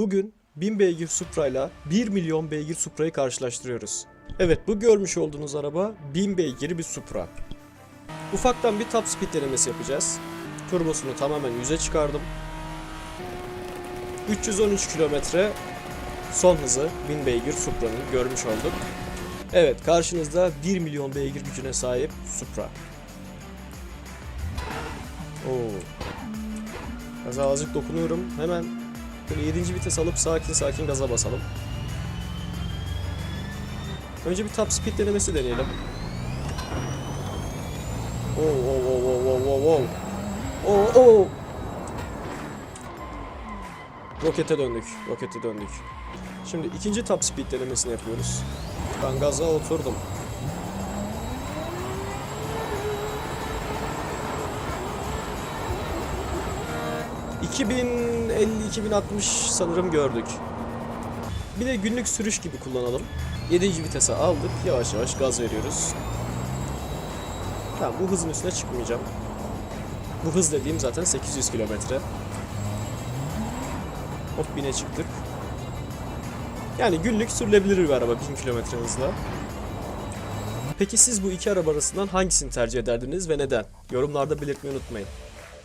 Bugün 1000 beygir Supra ile 1 milyon beygir Supra'yı karşılaştırıyoruz. Evet bu görmüş olduğunuz araba 1000 beygiri bir Supra. Ufaktan bir top speed denemesi yapacağız. Turbosunu tamamen 100'e çıkardım. 313 kilometre son hızı 1000 beygir Supra'nın görmüş olduk. Evet karşınızda 1 milyon beygir gücüne sahip Supra. Oo. Gaza azıcık dokunuyorum. Hemen böyle 7. vites alıp sakin sakin gaza basalım. Önce bir top speed denemesi deneyelim. Oo oo oo oo oo oo oo. Oo. Rokete döndük. Rokete döndük. Şimdi ikinci top speed denemesini yapıyoruz. Ben gaza oturdum. ...2050-2060 sanırım gördük. Bir de günlük sürüş gibi kullanalım. 7. vitese aldık. Yavaş yavaş gaz veriyoruz. Tamam bu hızın üstüne çıkmayacağım. Bu hız dediğim zaten 800 kilometre. Hop 1000'e çıktık. Yani günlük sürülebilir bir araba 1000 kilometre hızla. Peki siz bu iki araba arasından hangisini tercih ederdiniz ve neden? Yorumlarda belirtmeyi unutmayın.